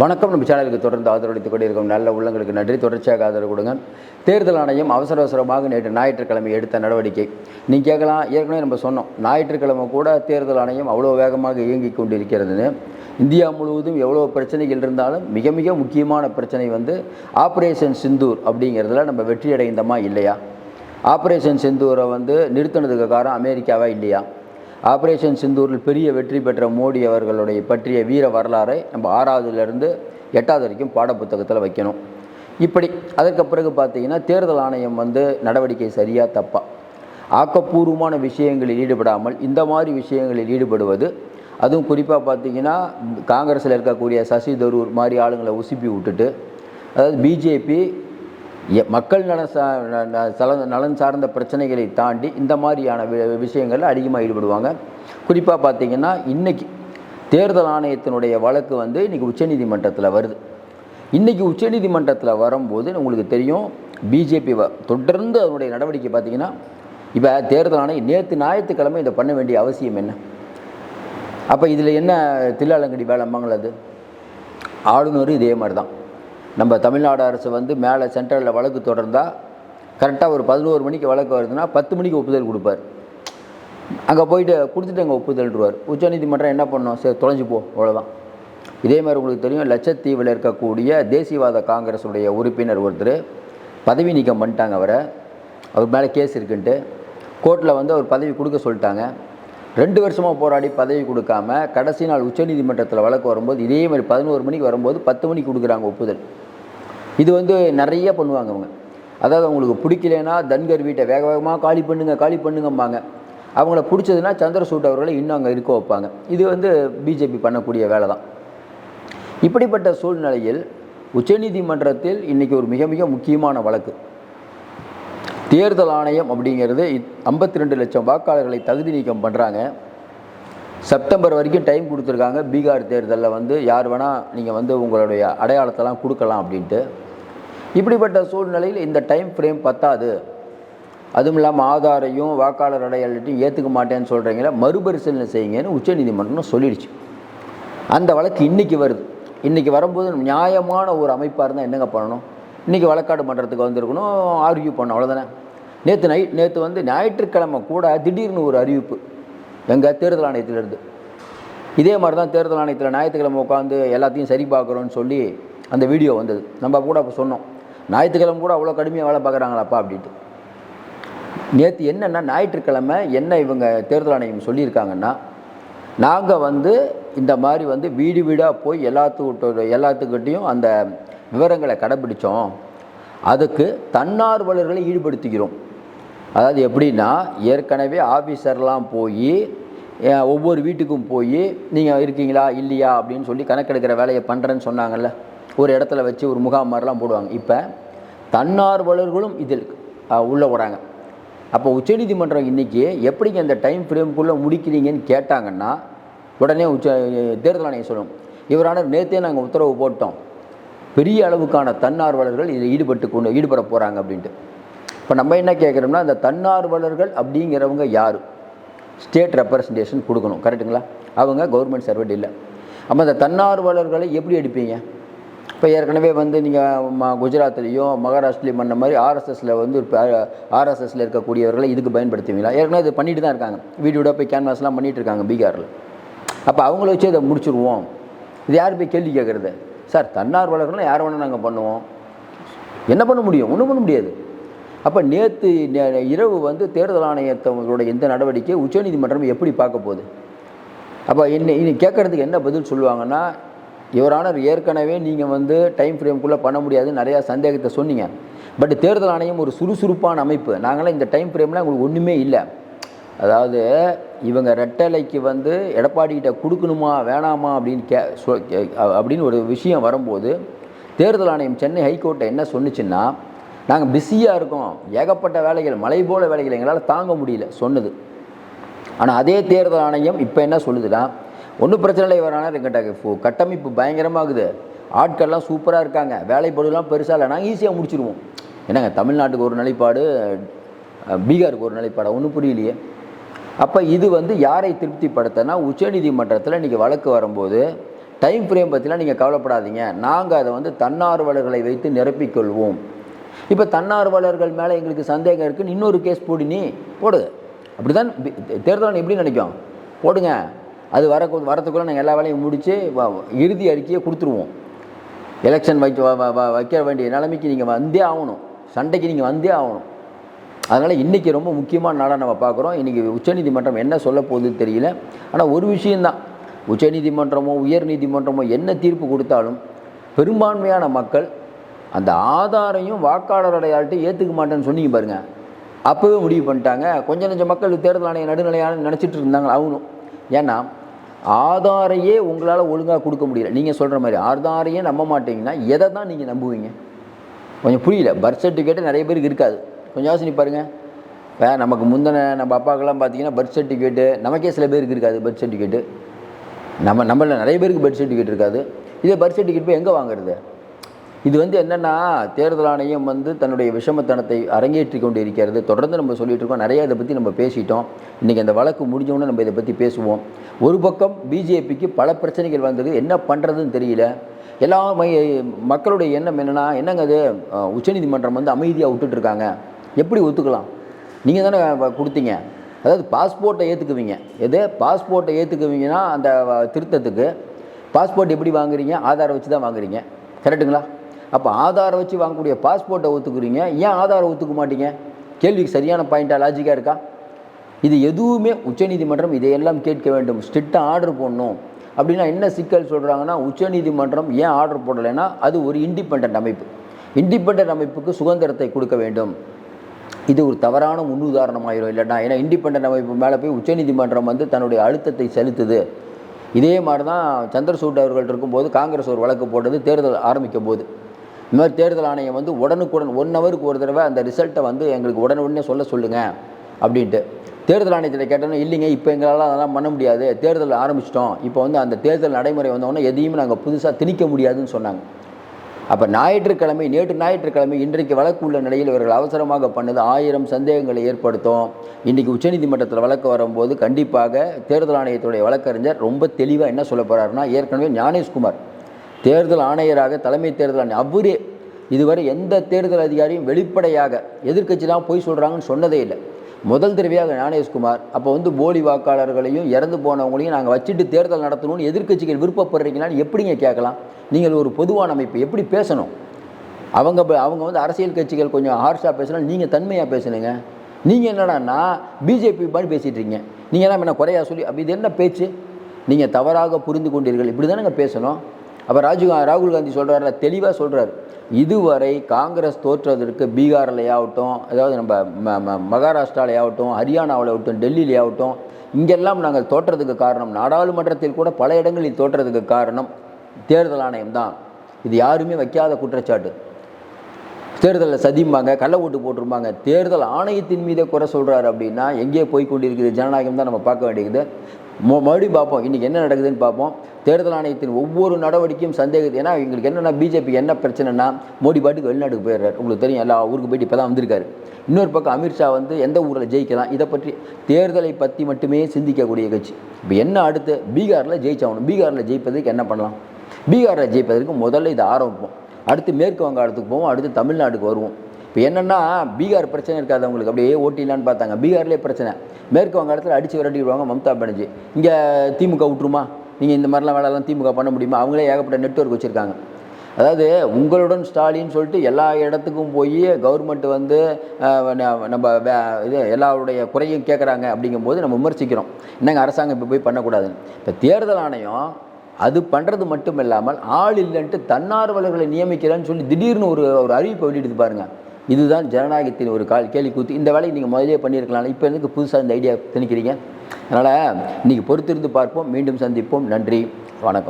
வணக்கம். நம்ம சேனலுக்கு தொடர்ந்து ஆதரவளித்துக் கொண்டிருக்கும் நல்ல உள்ளங்களுக்கு நன்றி. தொடர்ச்சியாக ஆதரவு கொடுங்க. தேர்தல் ஆணையம் அவசர அவசரமாக நேற்று ஞாயிற்றுக்கிழமை எடுத்த நடவடிக்கை. நீங்கள் கேட்கலாம். ஏற்கனவே நம்ம சொன்னோம். ஞாயிற்றுக்கிழமை கூட தேர்தல் ஆணையம் அவ்வளோ வேகமாக இயங்கிக் கொண்டிருக்கிறதுன்னு. இந்தியா முழுவதும் எவ்வளோ பிரச்சனைகள் இருந்தாலும் மிக மிக முக்கியமான பிரச்சனை வந்து ஆப்ரேஷன் சிந்தூர் அப்படிங்கிறதுல நம்ம வெற்றி அடைந்தோமா இல்லையா? ஆப்ரேஷன் சிந்தூரை வந்து நிறுத்தினதுக்கு காரணம் அமெரிக்காவா இல்லையா? ஆப்ரேஷன் சிந்தூரில் பெரிய வெற்றி பெற்ற மோடி அவர்களுடைய பற்றிய வீர வரலாறை நம்ம ஆறாவதுலேருந்து எட்டாவது வரைக்கும் பாடப்புத்தகத்தில் வைக்கணும். இப்படி அதற்கு பிறகு பார்த்தீங்கன்னா தேர்தல் ஆணையம் வந்து நடவடிக்கை சரியாக தப்பா. ஆக்கப்பூர்வமான விஷயங்களில் ஈடுபடாமல் இந்த மாதிரி விஷயங்களில் ஈடுபடுவது அதுவும் குறிப்பாக பார்த்தீங்கன்னா காங்கிரஸில் இருக்கக்கூடிய சசி தரூர் மாதிரி ஆளுங்களை உசுப்பி விட்டுட்டு அதாவது பிஜேபி மக்கள் நலன் சா ந- ந- சல- நலன் சார்ந்த பிரச்சனைகளை தாண்டி இந்த மாதிரியான வி- விஷயங்களில் அதிகமாக ஈடுபடுவாங்க. குறிப்பாக பார்த்தீங்கன்னா இன்றைக்கி தேர்தல் ஆணையத்தினுடைய வழக்கு வந்து இன்றைக்கி உச்சநீதிமன்றத்தில் வருது. இன்றைக்கி உச்சநீதிமன்றத்தில் வரும்போது உங்களுக்கு தெரியும் பிஜேபி தொடர்ந்து அதனுடைய நடவடிக்கை பார்த்தீங்கன்னா இப்போ தேர்தல் ஆணையம் நேற்று ஞாயிற்றுக்கிழமை இதை பண்ண வேண்டிய அவசியம் என்ன? அப்போ இதில் என்ன தில்லாலங்கடி வேலை அது ஆளுநரும் இதே மாதிரி தான் நம்ம தமிழ்நாடு அரசு வந்து மேலே சென்ட்ரலில் வழக்கு தொடர்ந்தால் கரெக்டாக ஒரு பதினோரு மணிக்கு வழக்கு வருதுன்னா பத்து மணிக்கு ஒப்புதல் கொடுப்பார். அங்கே போயிட்டு கொடுத்துட்டு அங்கே ஒப்புதல்டுவார் உச்சநீதிமன்றம் என்ன பண்ணோம்? சரி தொலைஞ்சு போ அவ்வளோதான் இதே மாதிரி உங்களுக்கு தெரியும் லட்சத்தீவில் இருக்கக்கூடிய தேசியவாத காங்கிரஸுடைய உறுப்பினர் ஒருத்தர் பதவி நீக்கம் பண்ணிட்டாங்க அவரை. அவர் மேலே கேஸ் இருக்குன்ட்டு. கோர்ட்டில் வந்து அவர் பதவி கொடுக்க சொல்லிட்டாங்க. ரெண்டு வருஷமாக போராடி பதவி கொடுக்காம கடைசி நாள் உச்சநீதிமன்றத்தில் வழக்கு வரும்போது இதே மாதிரி பதினோரு மணிக்கு வரும்போது பத்து மணிக்கு கொடுக்குறாங்க ஒப்புதல். இது வந்து நிறைய பண்ணுவாங்க அவங்க. அதாவது அவங்களுக்கு பிடிக்கலனா தன்கர் வீட்டை வேக வேகமாக காலி பண்ணுங்க காலி பண்ணுங்கம்பாங்க. அவங்கள பிடிச்சதுன்னா சந்திரசூட் அவர்களை இன்னும் அங்கே இருக்க வைப்பாங்க. இது வந்து பிஜேபி பண்ணக்கூடிய வேலை தான் இப்படிப்பட்ட சூழ்நிலையில் உச்சநீதிமன்றத்தில் இன்னைக்கு ஒரு மிக மிக முக்கியமான வழக்கு. தேர்தல் ஆணையம் அப்படிங்கிறது ஐம்பத்தி ரெண்டு லட்சம் வாக்காளர்களை தகுதி நீக்கம் பண்ணுறாங்க செப்டம்பர் வரைக்கும் டைம் கொடுத்துருக்காங்க. பீகார் தேர்தலில் வந்து யார் வேணால் நீங்கள் வந்து உங்களுடைய அடையாளத்தெல்லாம் கொடுக்கலாம் அப்படின்ட்டு. இப்படிப்பட்ட சூழ்நிலையில் இந்த டைம் ஃப்ரேம் பத்தாது. அதுவும் இல்லாமல் ஆதாரையும் வாக்காளர் அடையாளத்தையும் ஏற்றுக்க மாட்டேன்னு சொல்கிறீங்களா மறுபரிசீலனை செய்யுங்கன்னு உச்சநீதிமன்றம் சொல்லிடுச்சு. அந்த வழக்கு இன்றைக்கி வருது. இன்றைக்கி வரும்போது நியாயமான ஒரு அமைப்பாக இருந்தால் என்னங்க பண்ணணும்? இன்றைக்கி வழக்காடு மன்றத்துக்கு வந்திருக்கணும். ஆர்கியூ பண்ணணும். அவ்வளோதானே நேற்று நைட் நேற்று வந்து ஞாயிற்றுக்கிழமை கூட திடீர்னு ஒரு அறிவிப்பு. எங்கள் தேர்தல் ஆணையத்திலிருந்து. இதே மாதிரி தான் தேர்தல் ஆணையத்தில் ஞாயிற்றுக்கிழமை உட்காந்து எல்லாத்தையும் சரி பார்க்குறோன்னு சொல்லி அந்த வீடியோ வந்தது. நம்ம கூட அப்போ சொன்னோம். ஞாயிற்றுக்கிழமை கூட அவ்வளோ கடுமையாக வேலை பார்க்குறாங்களாப்பா அப்படின்ட்டு. நேற்று என்னென்னா ஞாயிற்றுக்கிழமை என்ன இவங்க தேர்தல் ஆணையம் சொல்லியிருக்காங்கன்னா நாங்கள் வந்து இந்த மாதிரி வந்து வீடு வீடாக போய் எல்லாத்துக்கிட்ட எல்லாத்துக்கிட்டேயும் அந்த விவரங்களை கடைப்பிடித்தோம் அதுக்கு தன்னார்வலர்களை ஈடுபடுத்திக்கிறோம் அதாவது எப்படின்னா ஏற்கனவே ஆஃபீஸர்லாம் போய் ஒவ்வொரு வீட்டுக்கும் போய் நீங்கள் இருக்கீங்களா? இல்லையா? அப்படின்னு சொல்லி கணக்கெடுக்கிற வேலையை பண்ணுறேன்னு சொன்னாங்கல்ல. ஒரு இடத்துல வச்சு ஒரு முகாம் மாதிரிலாம் போடுவாங்க. இப்போ தன்னார்வலர்களும் இதில் உள்ளே வராங்க அப்போ உச்சநீதிமன்றம் இன்றைக்கி எப்படிங்க அந்த டைம் ஃப்ரேம்குள்ளே முடிக்கிறீங்கன்னு கேட்டாங்கன்னா உடனே உச்ச தேர்தல் ஆணையம் சொல்லணும் இவரான நேற்றே நாங்கள் உத்தரவு போட்டோம். பெரிய அளவுக்கான தன்னார்வலர்கள் இதில் ஈடுபட்டு கொண்டு ஈடுபட போகிறாங்க அப்படின்ட்டு. இப்போ நம்ம என்ன கேட்குறோம்னா அந்த தன்னார்வலர்கள் அப்படிங்கிறவங்க யார்? ஸ்டேட் ரெப்ரசன்டேஷன் கொடுக்கணும். கரெக்டுங்களா அவங்க கவர்மெண்ட் சர்வெண்ட் இல்லை. அப்போ அந்த தன்னார்வலர்களை எப்படி எடுப்பீங்க? இப்போ ஏற்கனவே வந்து நீங்கள் குஜராத்லேயும் மகாராஷ்டிரலையும் பண்ண மாதிரி ஆர்எஸ்எஸில் வந்து ஆர்எஸ்எஸில் இருக்கக்கூடியவர்களை இதுக்கு பயன்படுத்துவீங்களா? ஏற்கனவே இது பண்ணிட்டு தான் இருக்காங்க. வீடியோட போய் கேன்வாஸ்லாம் பண்ணிட்டு இருக்காங்க பீகாரில். அப்போ அவங்கள வச்சு இதை முடிச்சுருவோம். இது யார் போய் கேள்வி கேட்குறது சார் தன்னார்வலர்கள்லாம் யார் வேணால் நாங்கள் பண்ணுவோம். என்ன பண்ண முடியும்? ஒன்றும் பண்ண முடியாது. அப்போ நேற்று இரவு வந்து தேர்தல் ஆணையத்தவங்களோட எந்த நடவடிக்கை உச்சநீதிமன்றம் எப்படி பார்க்க போகுது? அப்போ என்ன இனி கேட்குறதுக்கு என்ன பதில் சொல்லுவாங்கன்னா இவரானர் ஏற்கனவே நீங்கள் வந்து டைம் ஃப்ரேம்குள்ளே பண்ண முடியாதுன்னு நிறையா சந்தேகத்தை சொன்னீங்க. பட் தேர்தல் ஆணையம் ஒரு சுறுசுறுப்பான அமைப்பு. நாங்களாம் இந்த டைம் ஃப்ரேம்லாம் உங்களுக்கு ஒன்றுமே இல்லை. அதாவது இவங்க ரெட்டலைக்கு வந்து எடப்பாடிக்கிட்ட கொடுக்கணுமா வேணாமா அப்படின்னு கே சொ அப்படின்னு ஒரு விஷயம் வரும்போது தேர்தல் ஆணையம் சென்னை ஹைகோர்ட்டை என்ன சொன்னுச்சுன்னா நாங்கள் பிஸியாக இருக்கோம். ஏகப்பட்ட வேலைகள் மலை போல வேலைகள் எங்களால் தாங்க முடியல சொன்னது. ஆனால் அதே தேர்தல் ஆணையம் இப்போ என்ன சொல்லுதுன்னா ஒன்றும் பிரச்சனை இல்லை இவரான எங்கிட்ட கட்டமைப்பு பயங்கரமாகுது. ஆட்கள்லாம் சூப்பராக இருக்காங்க. வேலைப்படுலாம் பெருசாக இல்லை. நாங்கள் ஈஸியாக முடிச்சிருவோம். என்னங்க தமிழ்நாட்டுக்கு ஒரு நிலைப்பாடு பீகாருக்கு ஒரு நிலைப்பாடு? ஒன்றும் புரியலையே. அப்போ இது வந்து யாரை திருப்திப்படுத்தினா உச்சநீதிமன்றத்தில் இன்றைக்கி வழக்கு வரும்போது டைம் ஃப்ரேம் பற்றிலாம் நீங்கள் கவலைப்படாதீங்க. நாங்கள் அதை வந்து தன்னார்வலர்களை வைத்து நிரப்பிக்கொள்வோம். இப்போ தன்னார்வலர்கள் மேலே எங்களுக்கு சந்தேகம் இருக்குன்னு இன்னொரு கேஸ் போடு நீ போடு. அப்படி தான் தேர்தல் எப்படி நினைக்கும்? போடுங்க. அது வர வரத்துக்குள்ளே நாங்கள் எல்லா வேலையும் முடித்து இறுதி அறிக்கையை கொடுத்துருவோம். எலெக்ஷன் வைக்க வ- வ- வைக்க வேண்டிய நிலைமைக்கு நீங்கள் வந்தே ஆகணும். சண்டைக்கு நீங்கள் வந்தே ஆகணும். அதனால் இன்றைக்கி ரொம்ப முக்கியமான நாளாக நம்ம பார்க்குறோம். இன்றைக்கி உச்சநீதிமன்றம் என்ன சொல்ல போகுதுன்னு தெரியல. ஆனால் ஒரு விஷயந்தான் உச்சநீதிமன்றமோ உயர் நீதிமன்றமோ என்ன தீர்ப்பு கொடுத்தாலும் பெரும்பான்மையான மக்கள் அந்த ஆதாரையும் வாக்காளர் அடையாளத்தை ஏற்றுக்க மாட்டேன்னு சொன்னீங்க பாருங்க. அப்போவே முடிவு பண்ணிட்டாங்க. கொஞ்சம் கொஞ்சம் மக்கள் தேர்தல் ஆணைய நடுநிலையான நினச்சிட்டு இருந்தாங்க அவங்களும். ஏன்னா ஆதாரையே உங்களால் ஒழுங்காக கொடுக்க முடியல. நீங்கள் சொல்கிற மாதிரி ஆதாரையே நம்ப மாட்டீங்கன்னா எதை தான் நீங்கள் நம்புவீங்க? கொஞ்சம் புரியல. பர்த் சர்டிஃபிகேட்டு நிறைய பேருக்கு இருக்காது. கொஞ்சம் யோசனை பாருங்கள் இப்போ நமக்கு முந்தின நம்ம அப்பாக்கெல்லாம் பார்த்தீங்கன்னா பர்த் சர்டிஃபிகேட்டு நமக்கே சில பேருக்கு இருக்காது பர்த் சர்டிஃபிகேட்டு. நம்ம நம்மள நிறைய பேருக்கு பர்த் சர்டிஃபிகேட் இருக்காது. இதே பர்த் சர்டிஃபிகேட் போய் எங்கே வாங்குறது? இது வந்து என்னென்னா தேர்தல் ஆணையம் வந்து தன்னுடைய விஷமத்தனத்தை அரங்கேற்றி கொண்டு இருக்கிறது தொடர்ந்து நம்ம சொல்லிட்டு இருக்கோம். நிறைய இதை பற்றி நம்ம பேசிட்டோம். இன்றைக்கி அந்த வழக்கு முடிஞ்சோன்னு நம்ம இதை பற்றி பேசுவோம். ஒரு பக்கம் பிஜேபிக்கு பல பிரச்சனைகள் வந்தது. என்ன பண்ணுறதுன்னு தெரியல. எல்லா மக்களுடைய எண்ணம் என்னென்னா என்னங்க அது? உச்சநீதிமன்றம் வந்து அமைதியாக விட்டுட்ருக்காங்க எப்படி ஒத்துக்கலாம்? நீங்கள் தானே கொடுத்தீங்க. அதாவது பாஸ்போர்ட்டை ஏற்றுக்குவீங்க எது? பாஸ்போர்ட்டை ஏற்றுக்குவீங்கன்னா அந்த வ- திருத்தத்துக்கு. பாஸ்போர்ட் எப்படி வாங்குறீங்க? ஆதாரை வச்சு தான் வாங்குறீங்க. கரெக்டுங்களா அப்போ ஆதாரை வச்சு வாங்கக்கூடிய பாஸ்போர்ட்டை ஒத்துக்குறீங்க ஏன் ஆதாரம் ஒத்துக்க மாட்டீங்க? கேள்விக்கு சரியான பாயிண்ட்டாக லாஜிக்காக இருக்கா? இது எதுவுமே உச்சநீதிமன்றம் இதையெல்லாம் கேட்க வேண்டும். ஸ்ட்ரிக்டாக ஆர்டர் போடணும். அப்படின்னா என்ன சிக்கல் சொல்கிறாங்கன்னா உச்சநீதிமன்றம் ஏன் ஆர்டர் போடலைன்னா அது ஒரு இண்டிபெண்ட் அமைப்பு. இண்டிபெண்ட் அமைப்புக்கு சுதந்திரத்தை கொடுக்க வேண்டும். இது ஒரு தவறான முன்னுதாரணமாயிரும் இல்லைன்னா. ஏன்னா இண்டிபெண்ட் அமைப்பு மேலே போய் உச்சநீதிமன்றம் வந்து தன்னுடைய அழுத்தத்தை செலுத்துது. இதே மாதிரி தான் சந்திரசூட் அவர்கள் இருக்கும்போது காங்கிரஸ் ஒரு வழக்கு போட்டது தேர்தல் ஆரம்பிக்கும் போது இந்த மாதிரி தேர்தல் ஆணையம் வந்து உடனுக்குடன் ஒன் ஹவருக்கு ஒரு தடவை அந்த ரிசல்ட்டை வந்து எங்களுக்கு உடனுடனே சொல்ல சொல்லுங்கள் அப்படின்ட்டு. தேர்தல் ஆணையத்தில் கேட்டோன்னா இல்லைங்க இப்போ எங்களால் அதெல்லாம் பண்ண முடியாது. தேர்தல் ஆரம்பிச்சிட்டோம். இப்போ வந்து அந்த தேர்தல் நடைமுறை வந்தோடனே எதையும் நாங்கள் புதுசாக திணிக்க முடியாதுன்னு சொன்னாங்க. அப்போ ஞாயிற்றுக்கிழமை நேற்று ஞாயிற்றுக்கிழமை இன்றைக்கு வழக்கு உள்ள நிலையில் இவர்கள் அவசரமாக பண்ணது ஆயிரம் சந்தேகங்களை ஏற்படுத்தும். இன்றைக்கி உச்சநீதிமன்றத்தில் வழக்கு வரும்போது கண்டிப்பாக தேர்தல் ஆணையத்துடைய வழக்கறிஞர் ரொம்ப தெளிவாக என்ன சொல்ல போகிறாருன்னா ஏற்கனவே ஞானேஷ்குமார் தேர்தல் ஆணையராக தலைமை தேர்தல் ஆணையர் அவரே இதுவரை எந்த தேர்தல் அதிகாரியும் வெளிப்படையாக எதிர்க்கட்சிலாம் போய் சொல்கிறாங்கன்னு சொன்னதே இல்லை. முதல் தடவையாக ஞானேஷ்குமார் அப்போ வந்து போலி வாக்காளர்களையும் இறந்து போனவங்களையும் நாங்கள் வச்சுட்டு தேர்தல் நடத்தணும்னு எதிர்க்கட்சிகள் விருப்பப்படுறீங்களான்னு எப்படிங்க கேட்கலாம்? நீங்கள் ஒரு பொதுவான அமைப்பு எப்படி பேசணும்? அவங்க ப- அவங்க வந்து அரசியல் கட்சிகள் கொஞ்சம் ஹார்ஷாக பேசினா நீங்கள் தன்மையாக பேசுனுங்க. நீங்கள் என்னடான்னா பிஜேபி மாதிரி பேசிகிட்டு இருக்கீங்க. நீங்கள் என்ன குறையா சொல்லி அப்போ இது என்ன பேச்சு? நீங்கள் தவறாக புரிந்து கொண்டீர்கள் இப்படி தானேங்க பேசணும்? அப்போ ராஜீவ் ராகுல் காந்தி சொல்கிறாரு தெளிவாக சொல்கிறார் இதுவரை காங்கிரஸ் தோற்றதற்கு பீகார்லையாகட்டும் அதாவது நம்ம ம ம மகாராஷ்டிராலையாகட்டும் ஹரியானாவிலாகட்டும் டெல்லியிலையாகட்டும் இங்கெல்லாம் நாங்கள் தோற்றதுக்கு காரணம் நாடாளுமன்றத்தில் கூட பல இடங்களில் தோற்றதுக்கு காரணம் தேர்தல் ஆணையம் தான். இது யாருமே வைக்காத குற்றச்சாட்டு. தேர்தலில் சதிம்பாங்க கள்ள ஓட்டு போட்டிருப்பாங்க. தேர்தல் ஆணையத்தின் மீதே குறை சொல்கிறாரு அப்படின்னா எங்கே போய் கொண்டிருக்குது ஜனநாயகம் தான் நம்ம பார்க்க வேண்டியது. மொ மறுபடியும் பார்ப்போம் இன்றைக்கி என்ன நடக்குதுன்னு பார்ப்போம். தேர்தல் ஆணையத்தின் ஒவ்வொரு நடவடிக்கையும் சந்தேகத்தை ஏன்னா எங்களுக்கு என்னென்னா பிஜேபி என்ன பிரச்சனைனா மோடி பாட்டுக்கு வெளிநாட்டுக்கு போயிடுறாரு. உங்களுக்கு தெரியும் எல்லா ஊருக்கு போயிட்டு இப்போ தான் வந்திருக்காரு. இன்னொரு பக்கம் அமித்ஷா வந்து எந்த ஊரில் ஜெயிக்கலாம்? இதை பற்றி தேர்தலை பற்றி மட்டுமே சிந்திக்கக்கூடிய கட்சி. இப்போ என்ன அடுத்து? பீகாரில் ஜெயிச்சாகணும். பீகாரில் ஜெயிப்பதற்கு என்ன பண்ணலாம்? பீகாரில் ஜெயிப்பதற்கு முதல்ல இதை ஆரம்பிப்போம். அடுத்து மேற்கு வங்காளத்துக்கு போவோம் அடுத்து தமிழ்நாட்டுக்கு வருவோம். இப்போ என்னென்னா பீகார் பிரச்சனை இருக்காது அவங்களுக்கு அப்படியே ஓட்டிலான்னு பார்த்தாங்க. பீகார்லேயே பிரச்சனை. மேற்கு வங்காளத்தில் அடித்து விரட்டிடுவாங்க மம்தா பானர்ஜி. இங்கே திமுக விட்டுருமா? நீங்கள் இந்த மாதிரிலாம் வேலைலாம் திமுக பண்ண முடியுமா? அவங்களே ஏகப்பட்ட நெட்வொர்க் வச்சுருக்காங்க. அதாவது உங்களுடன் ஸ்டாலின் சொல்லிட்டு எல்லா இடத்துக்கும் போய் கவர்மெண்ட் வந்து ந- நம்ம வே- இது எல்லாருடைய குறையும் கேட்குறாங்க அப்படிங்கும்போது நம்ம விமர்சிக்கிறோம். என்னங்க அரசாங்கம் இப்போ போய் பண்ணக்கூடாதுன்னு? இப்போ தேர்தல் ஆணையம் அது பண்ணுறது மட்டும் இல்லாமல் ஆள் இல்லைன்ட்டு தன்னார்வலர்களை நியமிக்கிறேன்னு சொல்லி திடீர்னு ஒரு ஒரு அறிவிப்பை வெளியிடுது பாருங்க. இதுதான் ஜனநாயகத்தின் ஒரு கால் கேள்வி கூத்து. இந்த வேலையை நீங்கள் முதலே பண்ணியிருக்கலாம் இப்போ எதுக்கு புதுசாக இந்த ஐடியா திணிக்கிறீங்க? அதனால் இன்றைக்கி பொறுத்திருந்து பார்ப்போம் மீண்டும் சந்திப்போம். நன்றி வணக்கம்.